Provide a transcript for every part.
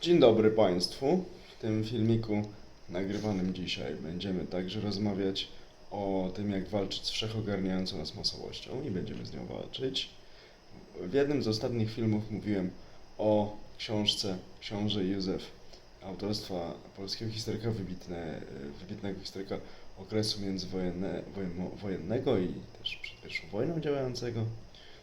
Dzień dobry Państwu. W tym filmiku nagrywanym dzisiaj będziemy także rozmawiać o tym, jak walczyć z wszechogarniającą nas masowością i będziemy z nią walczyć. W jednym z ostatnich filmów mówiłem o książce Książę Józef autorstwa polskiego historyka wybitne, wybitnego historyka okresu międzywojenne, wojen- wojennego i też przed pierwszą wojną działającego,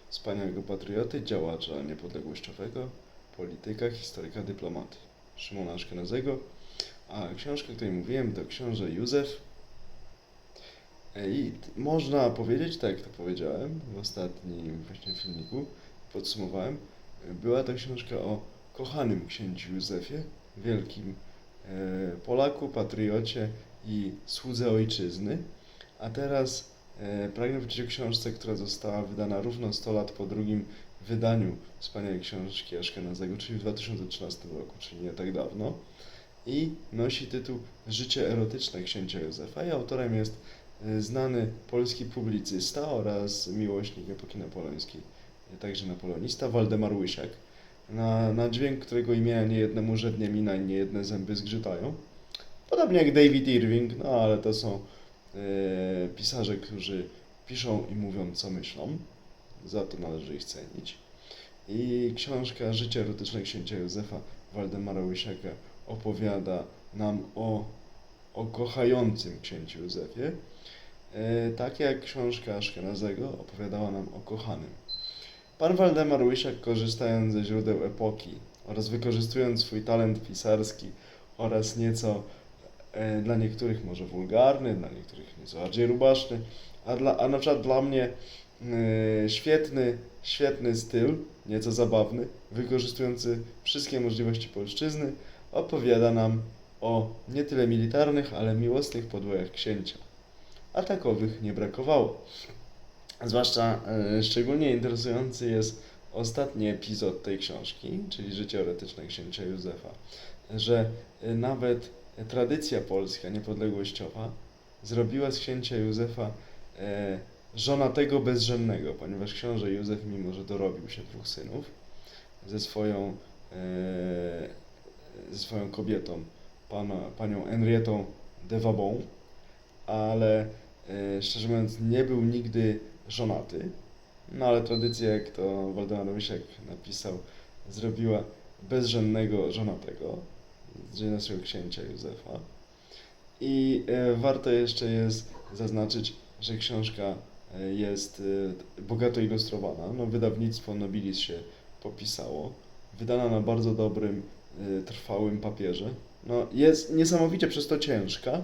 wspaniałego patrioty, działacza niepodległościowego, polityka, historyka, dyplomaty Szymona Aszkenazego. A książka, o której mówiłem, to książę Józef. E, I można powiedzieć, tak jak to powiedziałem w ostatnim właśnie filmiku, podsumowałem, e, była to książka o kochanym księciu Józefie, wielkim e, Polaku, patriocie i słudze ojczyzny. A teraz pragnę powiedzieć o książce, która została wydana równo 100 lat po drugim wydaniu wspaniałej książki Aszkenazego, czyli w 2013 roku, czyli nie tak dawno. I nosi tytuł Życie erotyczne księcia Józefa i autorem jest e, znany polski publicysta oraz miłośnik epoki napoleońskiej, e, także napoleonista Waldemar Łysiak. Na, na dźwięk którego imienia niejednemu żednie mina i niejedne zęby zgrzytają. Podobnie jak David Irving, no ale to są e, pisarze, którzy piszą i mówią co myślą. Za to należy ich cenić. I książka Życie erotyczne księcia Józefa Waldemara Łysiaka opowiada nam o, o kochającym księciu Józefie, e, tak jak książka Aszkenazego opowiadała nam o kochanym. Pan Waldemar Łysiak, korzystając ze źródeł epoki oraz wykorzystując swój talent pisarski oraz nieco e, dla niektórych może wulgarny, dla niektórych nieco bardziej rubaszny, a, dla, a na przykład dla mnie e, świetny, świetny styl, nieco zabawny, wykorzystujący wszystkie możliwości polszczyzny, opowiada nam o nie tyle militarnych, ale miłosnych podwojach księcia. A takowych nie brakowało. Zwłaszcza e, szczególnie interesujący jest ostatni epizod tej książki, czyli Życie erotyczne księcia Józefa, że e, nawet tradycja polska niepodległościowa zrobiła z księcia Józefa e, żonatego bezżennego, ponieważ książę Józef, mimo że dorobił się dwóch synów, ze swoją, e, ze swoją kobietą, pana, panią Henrietą de Vabon, ale e, szczerze mówiąc nie był nigdy żonaty, no ale tradycja, jak to Waldemar Łysiak napisał, zrobiła bezżennego żonatego z naszego księcia Józefa. I e, warto jeszcze jest zaznaczyć, że książka jest e, bogato ilustrowana. No, wydawnictwo Nobilis się popisało. Wydana na bardzo dobrym, e, trwałym papierze. No, jest niesamowicie przez to ciężka,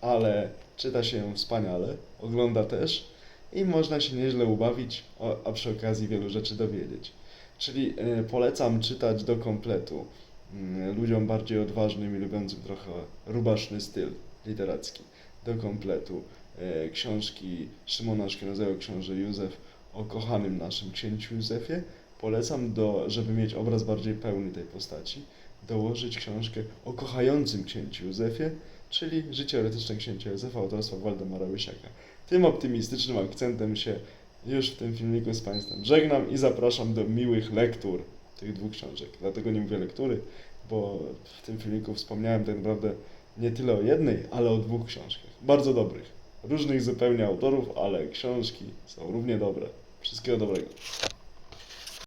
ale czyta się ją wspaniale, ogląda też i można się nieźle ubawić, a przy okazji wielu rzeczy dowiedzieć. Czyli e, polecam czytać do kompletu mm, ludziom bardziej odważnym i lubiącym trochę rubaszny styl literacki. Do kompletu e, książki Szymona Szkenazego, książę Józef o kochanym naszym księciu Józefie. Polecam, do, żeby mieć obraz bardziej pełny tej postaci, dołożyć książkę o kochającym księciu Józefie, czyli Życie erotyczne księcia Józefa autorstwa Waldemara Łysiaka. Tym optymistycznym akcentem się już w tym filmiku z Państwem żegnam i zapraszam do miłych lektur tych dwóch książek. Dlatego nie mówię lektury, bo w tym filmiku wspomniałem tak naprawdę nie tyle o jednej, ale o dwóch książkach. Bardzo dobrych. Różnych zupełnie autorów, ale książki są równie dobre. Wszystkiego dobrego.